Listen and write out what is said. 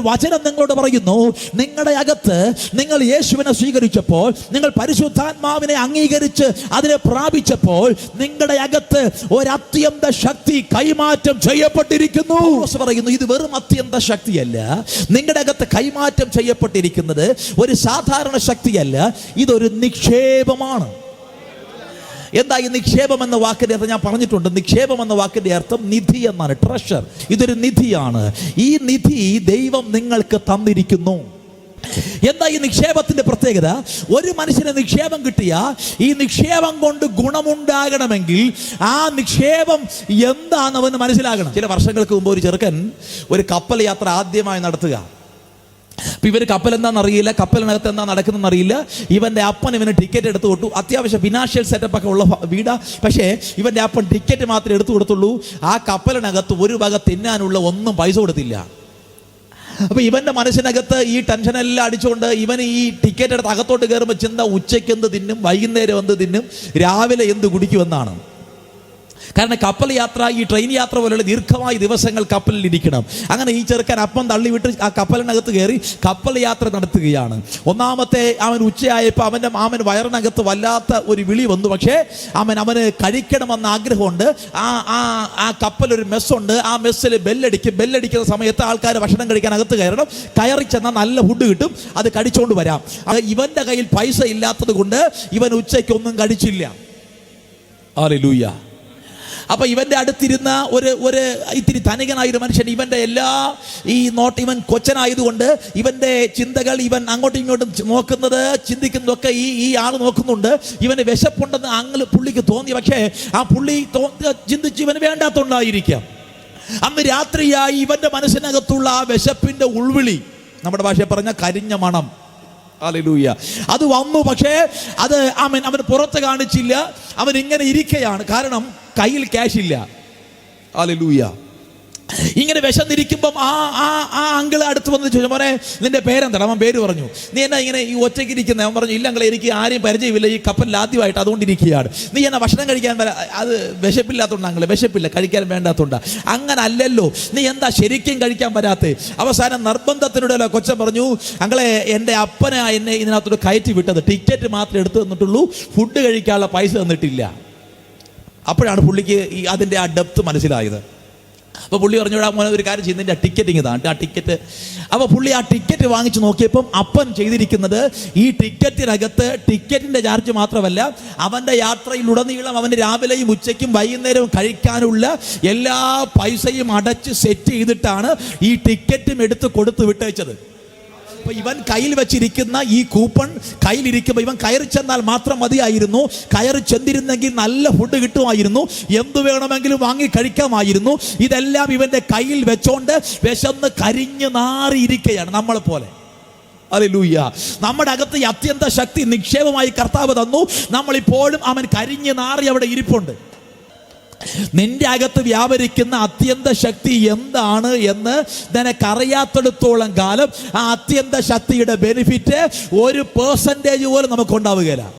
വചനം നിങ്ങളോട് പറയുന്നു നിങ്ങളുടെ അകത്ത് നിങ്ങൾ യേശുവിനെ സ്വീകരിച്ചപ്പോൾ നിങ്ങൾ പരിശുദ്ധാത്മാവിനെ അംഗീകരിച്ച് അതിനെ പ്രാപിച്ചപ്പോൾ നിങ്ങളുടെ അകത്ത് ഒരു അത്യന്ത ശക്തി കൈമാറ്റം ചെയ്യപ്പെട്ടിരിക്കുന്നു. പറയുന്നു ഇത് വെറും അത്യന്ത ശക്തിയല്ല. നിങ്ങളുടെ അകത്ത് കൈമാറ്റം ചെയ്യപ്പെട്ടിരിക്കുന്നത് ഒരു സാധാരണ ശക്തിയല്ല ഇതൊരു നിക്ഷേപമാണ്. എന്താ ഈ നിക്ഷേപം എന്ന വാക്കിന്റെ അർത്ഥം ഞാൻ പറഞ്ഞിട്ടുണ്ട്. നിക്ഷേപം എന്ന വാക്കിന്റെ അർത്ഥം നിധി എന്നാണ്. ട്രഷർ ഇതൊരു നിധിയാണ്. ഈ നിധി ദൈവം നിങ്ങൾക്ക് തന്നിരിക്കുന്നു. എന്താ ഈ നിക്ഷേപത്തിന്റെ പ്രത്യേകത ഒരു മനുഷ്യന് നിക്ഷേപം കിട്ടിയ ഈ നിക്ഷേപം കൊണ്ട് ഗുണമുണ്ടാകണമെങ്കിൽ ആ നിക്ഷേപം എന്താണെന്ന് അവന് മനസ്സിലാകണം. ചില വർഷങ്ങൾക്ക് മുമ്പ് ഒരു ചെറുക്കൻ ഒരു കപ്പൽ യാത്ര ആദ്യമായി നടത്തുക. അപ്പൊ ഇവർ കപ്പൽ എന്താണെന്ന് അറിയില്ല കപ്പലിനകത്ത് എന്താ നടക്കുന്നതെന്ന് അറിയില്ല. ഇവന്റെ അപ്പൻ ഇവന് ടിക്കറ്റ് എടുത്തു കൊടുത്തു. അത്യാവശ്യം ഫിനാൻഷ്യൽ സെറ്റപ്പ് ഒക്കെ ഉള്ള വീടാ. പക്ഷേ ഇവന്റെ അപ്പൻ ടിക്കറ്റ് മാത്രമേ എടുത്തു കൊടുത്തുള്ളൂ. ആ കപ്പലിനകത്ത് ഒരു വക തിന്നാനുള്ള ഒന്നും പൈസ കൊടുത്തില്ല. അപ്പൊ ഇവന്റെ മനസ്സിനകത്ത് ഈ ടെൻഷനെല്ലാം അടിച്ചുകൊണ്ട് ഇവൻ ഈ ടിക്കറ്റ് എടുത്ത് അകത്തോട്ട് കയറുമ്പോൾ ചിന്ത ഉച്ചയ്ക്ക് എന്ത് തിന്നും വൈകുന്നേരം എന്ത് തിന്നും രാവിലെ എന്ത് കുടിക്കുമെന്നാണ് കാരണം കപ്പൽ യാത്ര ഈ ട്രെയിൻ യാത്ര പോലെയുള്ള ദീർഘമായ ദിവസങ്ങൾ കപ്പലിൽ ഇരിക്കണം. അങ്ങനെ ഈ ചെറുക്കൻ അപ്പം തള്ളിവിട്ട് ആ കപ്പലിനകത്ത് കയറി കപ്പൽ യാത്ര നടത്തുകയാണ്. ഒന്നാമത്തെ അവൻ ഉച്ചയായപ്പോൾ അവന്റെ മാമൻ വയറിനകത്ത് വല്ലാത്ത ഒരു വിളി വന്നു. പക്ഷേ അവൻ അവന് കഴിക്കണമെന്ന ആഗ്രഹമുണ്ട്. ആ ആ ആ കപ്പലൊരു മെസ്സുണ്ട്. ആ മെസ്സിൽ ബെല്ലടിക്കും. ബെല്ലടിക്കുന്ന സമയത്ത് ആൾക്കാർ ഭക്ഷണം കഴിക്കാൻ അകത്ത് കയറണം. കയറി ചെന്നാൽ നല്ല ഫുഡ് കിട്ടും. അത് കടിച്ചുകൊണ്ട് വരാം. അത് ഇവന്റെ കയ്യിൽ പൈസ ഇല്ലാത്തത് കൊണ്ട് ഇവൻ ഉച്ചയ്ക്കൊന്നും കഴിച്ചില്ല ആലൂയ്യ അപ്പൊ ഇവന്റെ അടുത്തിരുന്ന ഒരു ഒരു ഇത്തിരി ധനികനായ ഒരു മനുഷ്യൻ ഇവന്റെ എല്ലാ ഈ നോട്ട് ഇവൻ കൊച്ചനായതുകൊണ്ട് ഇവന്റെ ചിന്തകൾ ഇവൻ അങ്ങോട്ടും ഇങ്ങോട്ടും നോക്കുന്നത് ചിന്തിക്കുന്നതൊക്കെ ഈ ഈ ആൾ നോക്കുന്നുണ്ട്. ഇവന് വിശപ്പുണ്ടെന്ന് അങ്ങ് പുള്ളിക്ക് തോന്നി. പക്ഷേ ആ പുള്ളി ചിന്തിച്ച് ഇവന് വേണ്ടാത്തോണ്ടായിരിക്കാം അന്ന് രാത്രിയായി ഇവന്റെ മനസ്സിനകത്തുള്ള ആ വിശപ്പിന്റെ ഉൾവിളി നമ്മുടെ ഭാഷയിൽ പറഞ്ഞ കരിഞ്ഞ മണം. അലലൂയ അത് വന്നു പക്ഷേ അത് അവൻ അവൻ പുറത്ത് കാണിച്ചില്ല. അവൻ ഇങ്ങനെ ഇരിക്കയാണ്. കാരണം കയ്യിൽ ക്യാഷ് ഇല്ല. ആലൂയ ഇങ്ങനെ വിശന്നിരിക്കുമ്പം ആ ആ ആ അങ്കിൾ അടുത്ത് വന്ന് ചോദിച്ചു മോനെ നിന്റെ പേരെന്താണ്? അവൻ പേര് പറഞ്ഞു. നീ എന്നാ ഇങ്ങനെ ഈ ഒറ്റയ്ക്ക് ഇരിക്കുന്നത് അവൻ പറഞ്ഞു ഇല്ല അങ്കിളെ എനിക്ക് ആരെയും പരിചയമില്ല. ഈ കപ്പലിൽ ആദ്യമായിട്ട് അതുകൊണ്ട് ഇരിക്കുകയാണ് നീ എന്നാ ഭക്ഷണം കഴിക്കാൻ വരാ? അത് വിശപ്പില്ലാത്തതുകൊണ്ട് അങ്കിളെ വിശപ്പില്ല. കഴിക്കാൻ വേണ്ടാത്തതുകൊണ്ട് അങ്ങനെ അല്ലല്ലോ. നീ എന്താ ശരിക്കും കഴിക്കാൻ വരാത്ത? അവസാനം നിർബന്ധത്തിനോടല്ലോ കൊച്ചൻ പറഞ്ഞു അങ്ങളെ എന്റെ അപ്പനെ എന്നെ ഇതിനകത്തോട് കയറ്റി വിട്ടത്. ടിക്കറ്റ് മാത്രമേ എടുത്തു തന്നിട്ടുള്ളൂ. ഫുഡ് കഴിക്കാനുള്ള പൈസ തന്നിട്ടില്ല. അപ്പോഴാണ് പുള്ളിക്ക് ഈ അതിന്റെ ആ ഡെപ്ത് മനസ്സിലായത്. അപ്പോൾ പുള്ളി പറഞ്ഞോടാ മോനെ ഒരു കാര്യം ചെയ്യുന്നതിന്റെ ആ ടിക്കറ്റ് ഇതാണ് ആ ടിക്കറ്റ്. അപ്പോൾ പുള്ളി ആ ടിക്കറ്റ് വാങ്ങിച്ച് നോക്കിയപ്പം അപ്പൻ ചെയ്തിരിക്കുന്നത് ഈ ടിക്കറ്റിനകത്ത് ടിക്കറ്റിന്റെ ചാർജ് മാത്രമല്ല അവന്റെ യാത്രയിലുടനീളം അവന് രാവിലെയും ഉച്ചയ്ക്കും വൈകുന്നേരവും കഴിക്കാനുള്ള എല്ലാ പൈസയും അടച്ച് സെറ്റ് ചെയ്തിട്ടാണ് ഈ ടിക്കറ്റും എടുത്ത് കൊടുത്ത് വിട്ടയച്ചത് അപ്പൊ ഇവൻ കയ്യിൽ വെച്ചിരിക്കുന്ന ഈ കൂപ്പൺ കയ്യിലിരിക്കുമ്പോൾ ഇവൻ കയറി ചെന്നാൽ മാത്രം മതിയായിരുന്നു. കയറി ചെന്നിരുന്നെങ്കിൽ നല്ല ഫുഡ് കിട്ടുമായിരുന്നു. എന്തു വേണമെങ്കിലും വാങ്ങി കഴിക്കാമായിരുന്നു. ഇതെല്ലാം ഇവന്റെ കയ്യിൽ വെച്ചോണ്ട് വിശന്ന് കരിഞ്ഞു നാറിയിരിക്കുകയാണ് നമ്മളെ പോലെ. അല്ലേലൂയ്യ നമ്മുടെ അകത്ത് അത്യന്ത ശക്തി നിക്ഷേപമായി കർത്താവ് തന്നു. നമ്മളിപ്പോഴും അവൻ കരിഞ്ഞു നാറി അവിടെ ഇരിപ്പുണ്ട്. നിന്റെ അകത്ത് വ്യാപരിക്കുന്ന അത്യന്ത ശക്തി എന്താണ് എന്ന് നിനക്കറിയാത്തിടത്തോളം കാലം ആ അത്യന്ത ശക്തിയുടെ ബെനിഫിറ്റ് ഒരു പേഴ്സന്റേജ് പോലും നമുക്ക് ഉണ്ടാവുകയില്ല.